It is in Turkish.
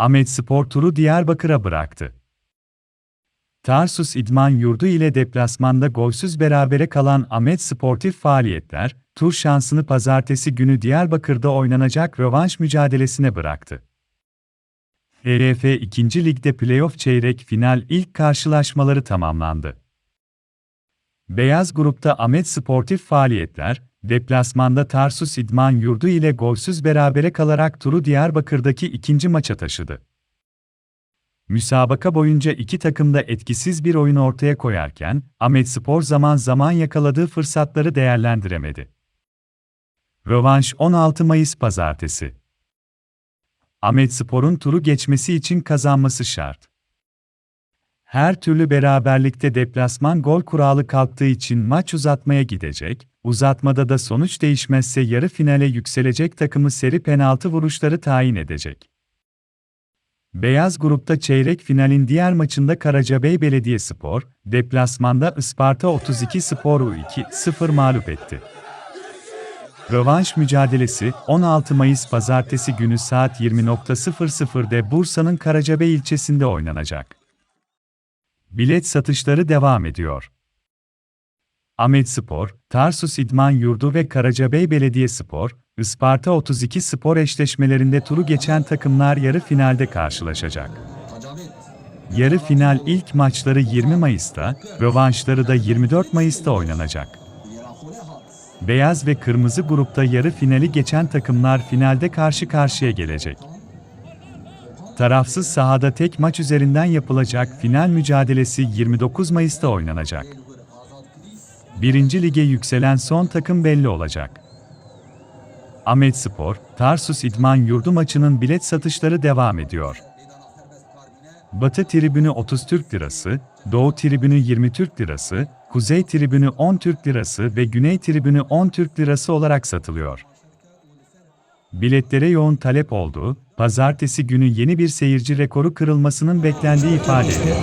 Ahmet Spor turu Diyarbakır'a bıraktı. Tarsus İdman Yurdu ile deplasmanda golsüz berabere kalan Ahmet Sportif Faaliyetler, tur şansını pazartesi günü Diyarbakır'da oynanacak rövanş mücadelesine bıraktı. HRF 2. Lig'de playoff çeyrek final ilk karşılaşmaları tamamlandı. Beyaz grupta Ahmet Sportif Faaliyetler, deplasmanda Tarsus İdman Yurdu ile golsüz berabere kalarak turu Diyarbakır'daki ikinci maça taşıdı. Müsabaka boyunca iki takım da etkisiz bir oyun ortaya koyarken, Ahmet Spor zaman zaman yakaladığı fırsatları değerlendiremedi. Rövanş 16 Mayıs Pazartesi Ahmet Spor'un turu geçmesi için kazanması şart. Her türlü beraberlikte deplasman gol kuralı kalktığı için maç uzatmaya gidecek, uzatmada da sonuç değişmezse yarı finale yükselecek takımı seri penaltı vuruşları tayin edecek. Beyaz grupta çeyrek finalin diğer maçında Karacabey Belediyespor, deplasmanda Isparta 32 Spor'u 2-0 mağlup etti. Rövanş mücadelesi 16 Mayıs Pazartesi günü saat 20.00'de Bursa'nın Karacabey ilçesinde oynanacak. Bilet satışları devam ediyor. Ahmet Spor, Tarsus İdman Yurdu ve Karacabey Belediyespor, Isparta 32 Spor eşleşmelerinde turu geçen takımlar yarı finalde karşılaşacak. Yarı final ilk maçları 20 Mayıs'ta, rövanşları da 24 Mayıs'ta oynanacak. Beyaz ve kırmızı grupta yarı finali geçen takımlar finalde karşı karşıya gelecek. Tarafsız sahada tek maç üzerinden yapılacak final mücadelesi 29 Mayıs'ta oynanacak. Birinci lige yükselen son takım belli olacak. Ahmet Spor, Tarsus İdman Yurdu maçının bilet satışları devam ediyor. Batı tribünü 30 Türk Lirası, Doğu tribünü 20 Türk Lirası, Kuzey tribünü 10 Türk Lirası ve Güney tribünü 10 Türk Lirası olarak satılıyor. Biletlere yoğun talep olduğu, pazartesi günü yeni bir seyirci rekoru kırılmasının beklendiği ifade edildi.